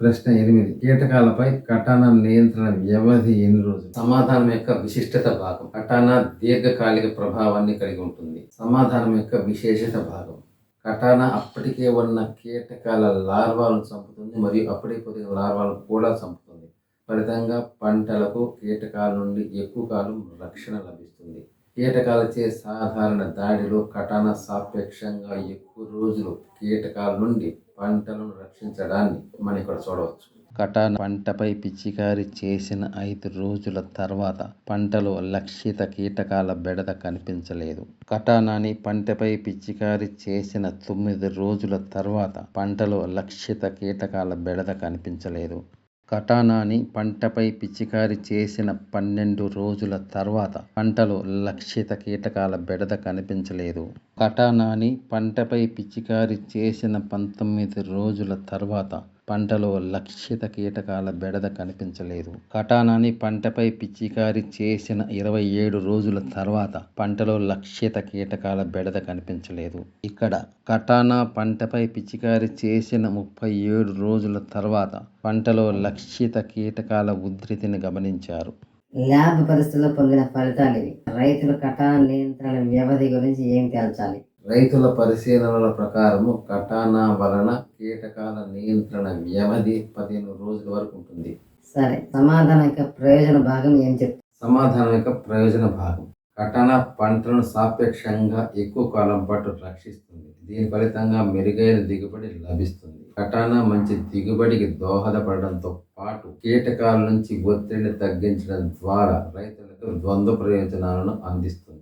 ప్రశ్న ఎనిమిది. కీటకాలపై కటానా నియంత్రణ వ్యవధి ఎన్ని రోజులు? సమాధానం యొక్క విశిష్టత భాగం. కటానా దీర్ఘకాలిక ప్రభావాన్ని కలిగి ఉంటుంది. సమాధానం యొక్క విశేషత భాగం. కటానా అప్పటికే ఉన్న కీటకాల లార్వాలను చంపుతుంది మరియు అప్పుడే పొదిగిన లార్వాలను కూడా చంపుతుంది. ఫలితంగా పంటలకు కీటకాల నుండి ఎక్కువ కాలం రక్షణ లభిస్తుంది. కీటకాలచే సాధారణ దాడిలో కటాన సాపేక్షంగా ఎక్కువ రోజులు కీటకాల నుండి పంటలను రక్షించడాన్ని మనం ఇక్కడ చూడవచ్చు. కటాన పంటపై పిచికారి చేసిన ఐదు రోజుల తర్వాత పంటలో లక్షిత కీటకాల బెడద కనిపించలేదు. కటానాని పంటపై పిచికారి చేసిన తొమ్మిది రోజుల తర్వాత పంటలో లక్షిత కీటకాల బెడద కనిపించలేదు. కటానాని పంటపై పిచికారి చేసిన పన్నెండు రోజుల తర్వాత పంటలో లక్షిత కీటకాల బెడద కనిపించలేదు. కటానాని పంటపై పిచికారి చేసిన పంతొమ్మిది రోజుల తర్వాత పంటలో లక్షిత కీటకాల బెడద కనిపించలేదు. కటానాని పంటపై పిచికారి చేసిన ఇరవై ఏడు రోజుల తర్వాత పంటలో లక్షిత కీటకాల బెడద కనిపించలేదు. ఇక్కడ కటానా పంటపై పిచికారి చేసిన ముప్పై ఏడు రోజుల తర్వాత పంటలో లక్షిత కీటకాల ఉధృతిని గమనించారు. ల్యాబ్ పరిస్థితుల్లో పొందిన ఫలితాలు ఇవి. రైతులు కటాన నియంత్రణ వ్యవధి గురించి ఏం తేల్చాలి? రైతుల పరిశీలనల ప్రకారము కటానా వలన కీటకాల నియంత్రణ వ్యవధి పదిహేను రోజుల వరకు ఉంటుంది. సరే సమాధానం యొక్క ప్రయోజన భాగం ఏం చెప్తుంది సమాధానం యొక్క ప్రయోజన భాగం. కటానా పంటలను సాపేక్షంగా ఎక్కువ కాలం పాటు రక్షిస్తుంది. దీని ఫలితంగా మెరుగైన దిగుబడి లభిస్తుంది. కటానా మంచి దిగుబడికి దోహదపడడంతో పాటు కీటకాల నుంచి ఒత్తిడిని తగ్గించడం ద్వారా రైతులకు ద్వంద్వ ప్రయోజనాలను అందిస్తుంది.